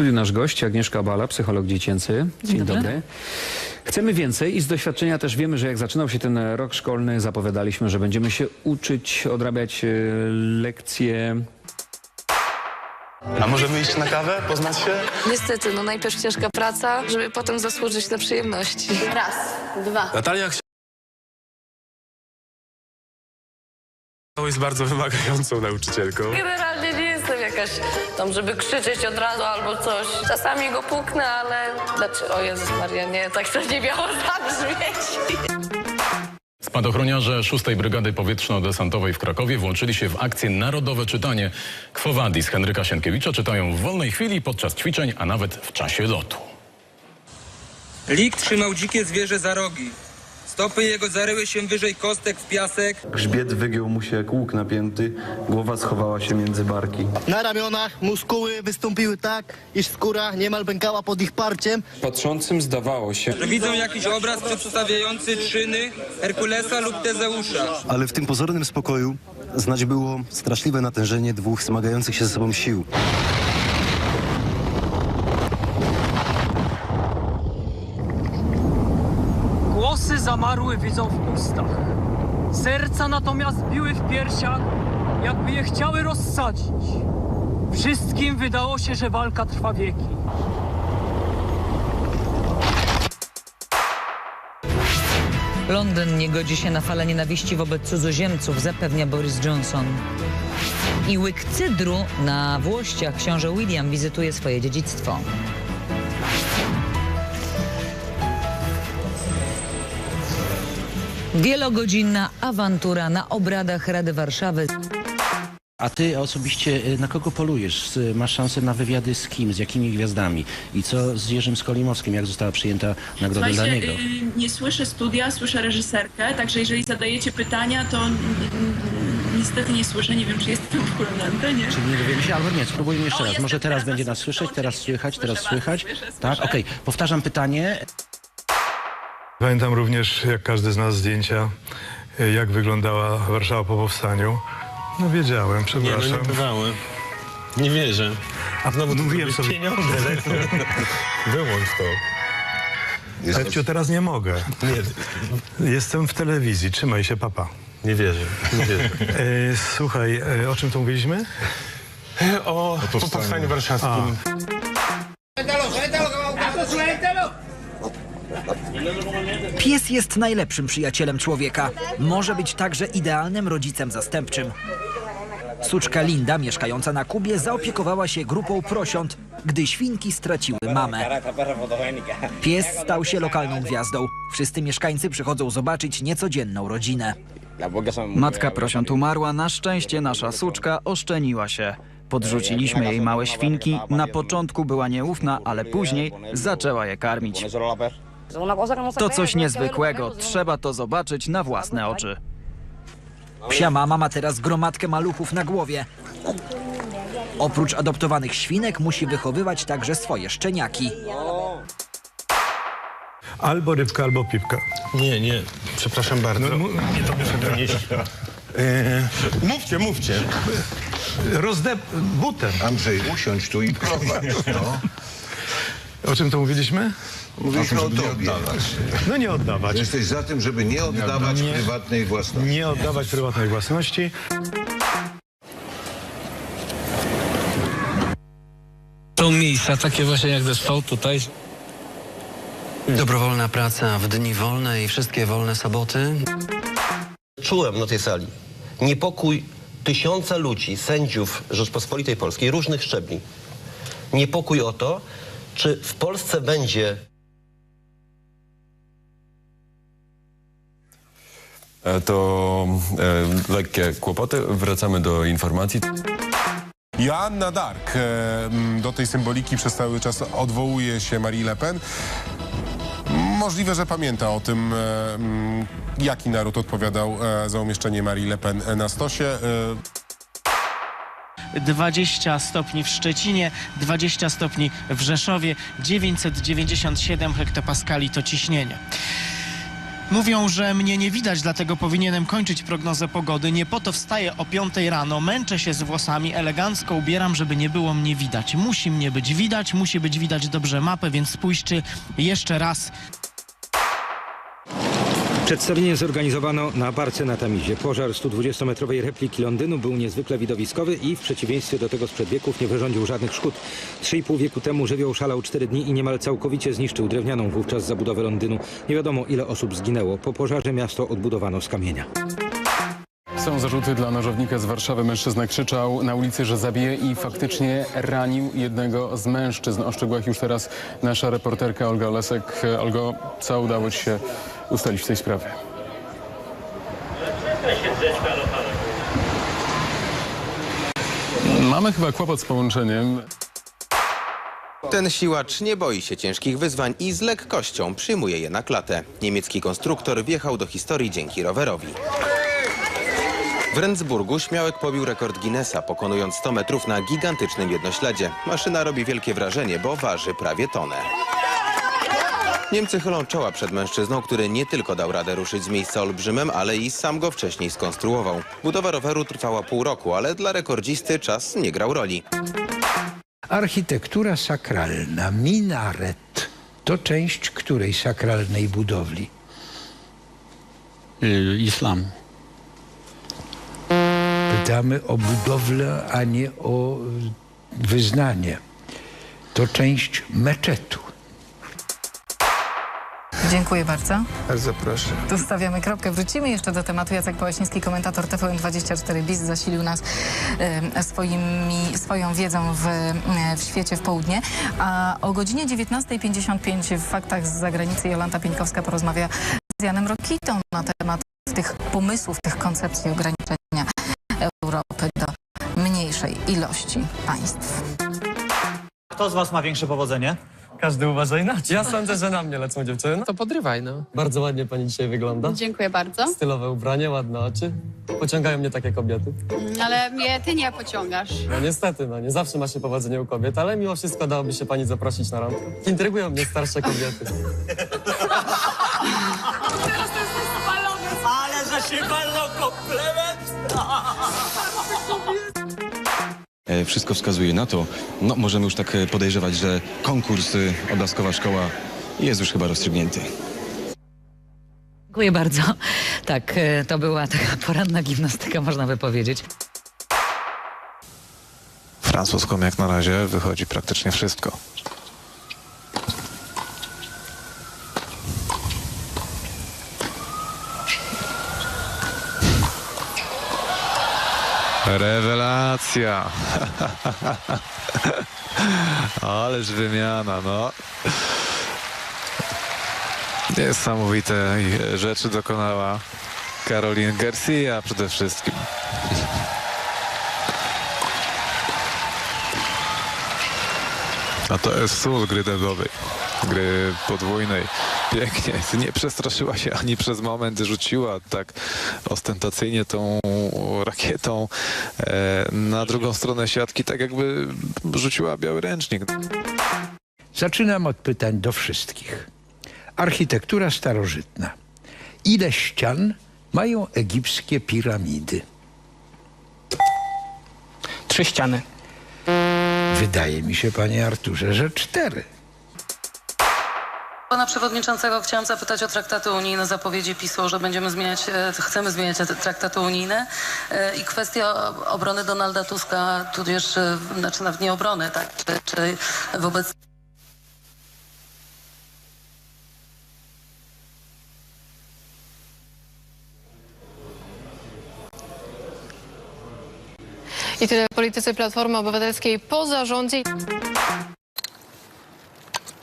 studiu nasz gość, Agnieszka Bala, psycholog dziecięcy. Dzień, dobry. dobry. Chcemy więcej i z doświadczenia też wiemy, że jak zaczynał się ten rok szkolny, zapowiadaliśmy, że będziemy się uczyć, odrabiać e, lekcje. A możemy iść na kawę, poznać się? Niestety, no najpierw ciężka praca, żeby potem zasłużyć na przyjemności. Raz, dwa. Natalia chcia- jest bardzo wymagającą nauczycielką. Generalnie jakaś tam, żeby krzyczeć od razu albo coś. Czasami go puknę, ale... Znaczy, o Jezus Maria, nie, tak to nie miało zabrzmieć. Spadochroniarze 6 Brygady Powietrzno-Desantowej w Krakowie włączyli się w akcję Narodowe Czytanie. Quo Vadis Henryka Sienkiewicza czytają w wolnej chwili, podczas ćwiczeń, a nawet w czasie lotu. Lik trzymał dzikie zwierzę za rogi. Stopy jego zaryły się wyżej kostek w piasek. Grzbiet wygiął mu się jak łuk napięty, głowa schowała się między barki. Na ramionach muskuły wystąpiły tak, iż skóra niemal pękała pod ich parciem. Patrzącym zdawało się, Że widzą jakiś obraz przedstawiający czyny Herkulesa lub Tezeusza. Ale w tym pozornym spokoju znać było straszliwe natężenie dwóch zmagających się ze sobą sił. Zamarły widzą w ustach. Serca natomiast biły w piersiach, jakby je chciały rozsadzić. Wszystkim wydało się, że walka trwa wieki. Londyn nie godzi się na falę nienawiści wobec cudzoziemców, zapewnia Boris Johnson. I łyk cydru na Włościach książę William wizytuje swoje dziedzictwo. Wielogodzinna awantura na obradach Rady Warszawy. A ty osobiście y, na kogo polujesz? Z- Masz szansę na wywiady z kim, z jakimi gwiazdami? I co z Jerzym Skolimowskim, jak została przyjęta nagroda dla Słuchajcie, niego? y, nie słyszę studia, słyszę reżyserkę, także jeżeli zadajecie pytania, to niestety nie słyszę, nie wiem czy jestem w ogóle na antenie. Czyli nie dowiemy się, albo nie, spróbujmy jeszcze O, raz. Może teraz teraz będzie nas słyszeć, teraz słychać, teraz Słyszę słychać. słyszę, Tak, słyszę. okej. Powtarzam pytanie. Pamiętam również, jak każdy z nas, zdjęcia, y, jak wyglądała Warszawa po powstaniu. No wiedziałem, przepraszam. bywały. Nie wierzę. A znowu mówiłem sobie. Pieniądze. Wyłącz to. Ewciu, teraz nie mogę. Nie, Jestem w telewizji, trzymaj się, papa. nie wierzę. Nie wierzę. E, słuchaj, e, o czym tu mówiliśmy? O, po powstaniu warszawskim. Pies jest najlepszym przyjacielem człowieka. Może być także idealnym rodzicem zastępczym. Suczka Linda, mieszkająca na Kubie, zaopiekowała się grupą prosiąt, gdy świnki straciły mamę. Pies stał się lokalną gwiazdą. Wszyscy mieszkańcy przychodzą zobaczyć niecodzienną rodzinę. Matka prosiąt umarła, na szczęście nasza suczka oszczeniła się. Podrzuciliśmy jej małe świnki. Na początku była nieufna, ale później zaczęła je karmić. To coś niezwykłego. Trzeba to zobaczyć na własne oczy. Psia mama ma teraz gromadkę maluchów na głowie. Oprócz adoptowanych świnek musi wychowywać także swoje szczeniaki. Albo rybka, albo pipka. Nie, nie. Przepraszam bardzo. No, nie to muszę donieść. E, mówcie, mówcie. Rozde... butem. Andrzej, usiądź tu i prowadź. No. O czym to mówiliśmy? Mówiliśmy o tobie. No nie oddawać. Jesteś za tym, żeby nie oddawać Nie. prywatnej własności. Nie oddawać prywatnej własności. Są miejsca takie właśnie jak zespół tutaj. Dobrowolna praca w dni wolne i wszystkie wolne soboty. Czułem na tej sali niepokój tysiąca ludzi, sędziów Rzeczpospolitej Polskiej, różnych szczebli. Niepokój o to, czy w Polsce będzie To lekkie kłopoty. Wracamy do informacji. Joanna Dark. Do tej symboliki przez cały czas odwołuje się Marie Le Pen. Możliwe, że pamięta o tym, e, jaki naród odpowiadał e, za umieszczenie Marie Le Pen na stosie. E, 20 stopni w Szczecinie, 20 stopni w Rzeszowie, 997 hektopaskali to ciśnienie. Mówią, że mnie nie widać, dlatego powinienem kończyć prognozę pogody. Nie po to wstaję o 5 rano, męczę się z włosami, elegancko ubieram, żeby nie było mnie widać. Musi mnie być widać, musi być widać dobrze mapę, więc spójrzcie jeszcze raz. Przedstawienie zorganizowano na Barce na Tamizie. Pożar 120-metrowej repliki Londynu był niezwykle widowiskowy i w przeciwieństwie do tego sprzed wieków nie wyrządził żadnych szkód. 3,5 wieku temu żywioł szalał 4 dni i niemal całkowicie zniszczył drewnianą wówczas zabudowę Londynu. Nie wiadomo ile osób zginęło. Po pożarze miasto odbudowano z kamienia. Są zarzuty dla nożownika z Warszawy. Mężczyzna krzyczał na ulicy, że zabije i faktycznie ranił jednego z mężczyzn. O szczegółach już teraz nasza reporterka Olga Olesek. Olgo, co udało ci się ustalić w tej sprawie? Mamy chyba kłopot z połączeniem. Ten siłacz nie boi się ciężkich wyzwań i z lekkością przyjmuje je na klatę. Niemiecki konstruktor wjechał do historii dzięki rowerowi. W Rendsburgu śmiałek pobił rekord Guinnessa, pokonując 100 metrów na gigantycznym jednośledzie. Maszyna robi wielkie wrażenie, bo waży prawie tonę. Niemcy chylą czoła przed mężczyzną, który nie tylko dał radę ruszyć z miejsca olbrzymem, ale i sam go wcześniej skonstruował. Budowa roweru trwała pół roku, ale dla rekordzisty czas nie grał roli. Architektura sakralna, minaret, to część której sakralnej budowli? Islam. Pytamy o budowlę, a nie o y, wyznanie. To część meczetu. Dziękuję bardzo. Bardzo proszę. Tu stawiamy kropkę. Wrócimy jeszcze do tematu. Jacek Pałaśnicki, komentator TVN24 BIS zasilił nas e, swoimi, swoją wiedzą w, e, w świecie w południe. A o godzinie 19.55 w Faktach z zagranicy Jolanta Pieńkowska porozmawia z Janem Rokitą na temat tych pomysłów, tych koncepcji ograniczenia Europy do mniejszej ilości państw. Kto z was ma większe powodzenie? Każdy uważa inaczej. Ja sądzę, że na mnie lecą dziewczyny. No to podrywaj, no. Bardzo ładnie pani dzisiaj wygląda. Dziękuję bardzo. Stylowe ubranie, ładne oczy. Pociągają mnie takie kobiety. Mm, Ale mnie ty nie pociągasz. No niestety, no nie zawsze ma się powodzenie u kobiet, ale mimo wszystko dałoby się pani zaprosić na randkę. Intrygują mnie starsze kobiety. Ale że się walną komplement! E, Wszystko wskazuje na to, no możemy już tak e, podejrzewać, że konkurs y, Odlaskowa Szkoła jest już chyba rozstrzygnięty. Dziękuję bardzo. Tak, e, to była taka poranna gimnastyka, można by powiedzieć. Francuskom jak na razie wychodzi praktycznie wszystko. Rewelacja! Ależ wymiana, no. Niesamowite rzeczy dokonała Caroline Garcia przede wszystkim. A to jest sól gry dębowej, gry podwójnej. Pięknie, nie przestraszyła się ani przez moment, rzuciła tak ostentacyjnie tą rakietą e, na drugą stronę siatki, tak jakby rzuciła biały ręcznik. Zaczynam od pytań do wszystkich. Architektura starożytna. Ile ścian mają egipskie piramidy? Trzy ściany. Wydaje mi się, panie Arturze, że cztery. Pana przewodniczącego chciałam zapytać o traktaty unijne. Zapowiedzi PiSu, że będziemy zmieniać, e, chcemy zmieniać traktaty unijne e, i kwestia obrony Donalda Tuska, tudzież, e, znaczy nawet nie obrony, tak, czy, czy wobec I tyle politycy Platformy Obywatelskiej po zarządzie.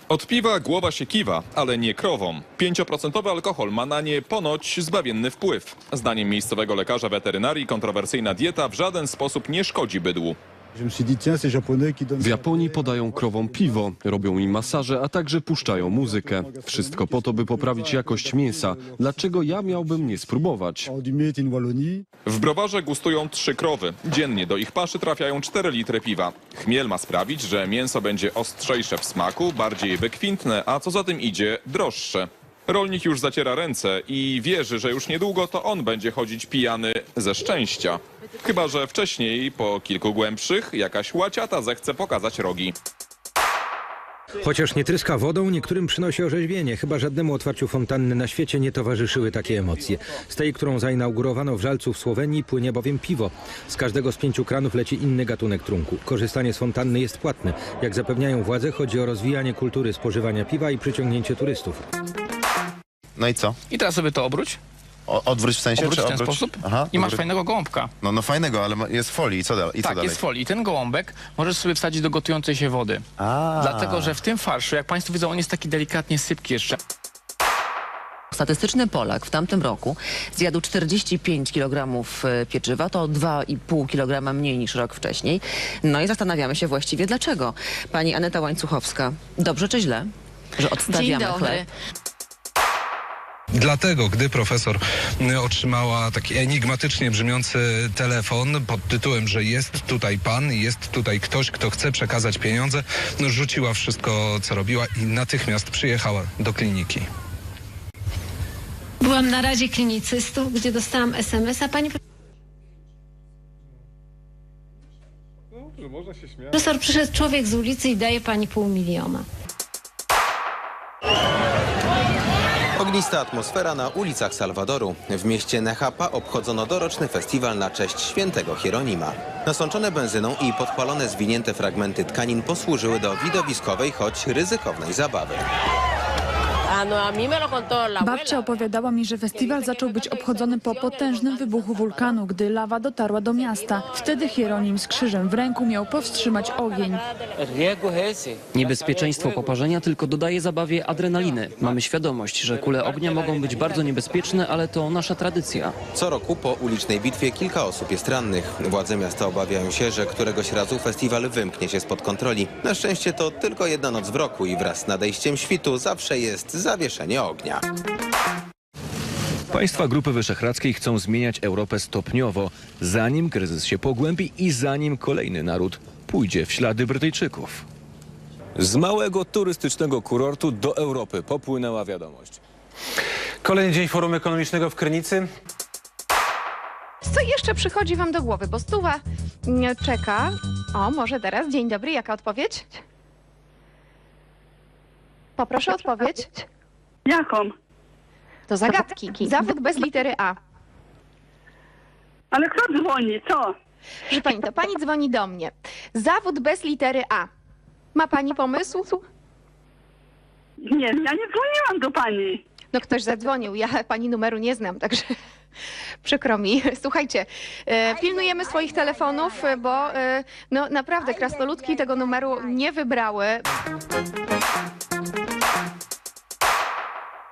Od piwa głowa się kiwa, ale nie krową. 5% alkohol ma na nie ponoć zbawienny wpływ. Zdaniem miejscowego lekarza weterynarii kontrowersyjna dieta w żaden sposób nie szkodzi bydłu. W Japonii podają krowom piwo, robią im masaże, a także puszczają muzykę. Wszystko po to, by poprawić jakość mięsa. Dlaczego ja miałbym nie spróbować? W browarze gustują trzy krowy. Dziennie do ich paszy trafiają 4 litry piwa. Chmiel ma sprawić, że mięso będzie ostrzejsze w smaku, bardziej wykwintne, a co za tym idzie, droższe. Rolnik już zaciera ręce i wierzy, że już niedługo to on będzie chodzić pijany ze szczęścia. Chyba, że wcześniej, po kilku głębszych, jakaś łaciata zechce pokazać rogi. Chociaż nie tryska wodą, niektórym przynosi orzeźwienie. Chyba żadnemu otwarciu fontanny na świecie nie towarzyszyły takie emocje. Z tej, którą zainaugurowano w Żalcu w Słowenii, płynie bowiem piwo. Z każdego z pięciu kranów leci inny gatunek trunku. Korzystanie z fontanny jest płatne. Jak zapewniają władze, chodzi o rozwijanie kultury spożywania piwa i przyciągnięcie turystów. No i co? I teraz sobie to obróć. O, odwróć w sensie? Obróć czy w ten obróć? sposób Aha, i masz dobry. fajnego gołąbka. No, no fajnego, ale ma- jest w folii. I co, dalej? I co tak, dalej? jest w folii. I ten gołąbek możesz sobie wsadzić do gotującej się wody. A. Dlatego, że w tym farszu, jak Państwo widzą, on jest taki delikatnie sypki jeszcze. Statystyczny Polak w tamtym roku zjadł 45 kg pieczywa, to o 2,5 kg mniej niż rok wcześniej. No i zastanawiamy się właściwie dlaczego. Pani Aneta Łańcuchowska, dobrze czy źle, że odstawiamy chleb? Dlatego, gdy profesor y, otrzymała taki enigmatycznie brzmiący telefon pod tytułem, że jest tutaj pan, jest tutaj ktoś, kto chce przekazać pieniądze, no, rzuciła wszystko, co robiła i natychmiast przyjechała do kliniki. Byłam na Radzie Klinicystów, gdzie dostałam SMS, a pani profesor przyszedł człowiek z ulicy i daje pani pół miliona. Ognista atmosfera na ulicach Salwadoru. W mieście Nechapa obchodzono doroczny festiwal na cześć świętego Hieronima. Nasączone benzyną i podpalone zwinięte fragmenty tkanin posłużyły do widowiskowej, choć ryzykownej zabawy. Babcia opowiadała mi, że festiwal zaczął być obchodzony po potężnym wybuchu wulkanu, gdy lawa dotarła do miasta. Wtedy Hieronim z krzyżem w ręku miał powstrzymać ogień. Niebezpieczeństwo poparzenia tylko dodaje zabawie adrenaliny. Mamy świadomość, że kule ognia mogą być bardzo niebezpieczne, ale to nasza tradycja. Co roku po ulicznej bitwie kilka osób jest rannych. Władze miasta obawiają się, że któregoś razu festiwal wymknie się spod kontroli. Na szczęście to tylko jedna noc w roku i wraz z nadejściem świtu zawsze jest zawieszenie ognia. Państwa Grupy Wyszehradzkiej chcą zmieniać Europę stopniowo, zanim kryzys się pogłębi i zanim kolejny naród pójdzie w ślady Brytyjczyków. Z małego turystycznego kurortu do Europy popłynęła wiadomość. Kolejny dzień Forum Ekonomicznego w Krynicy. Co jeszcze przychodzi wam do głowy? Bo stuwa nie czeka. O, może teraz. Dzień dobry, jaka odpowiedź? Poproszę odpowiedź. Jaką? To zagadki. Zawód bez litery A. Ale kto dzwoni? Co? Proszę pani, to pani dzwoni do mnie. Zawód bez litery A. Ma pani pomysł? Nie, ja nie dzwoniłam do pani. No ktoś zadzwonił, ja pani numeru nie znam, także przykro mi. Słuchajcie, e, pilnujemy swoich telefonów, bo e, no naprawdę krasnoludki tego numeru nie wybrały.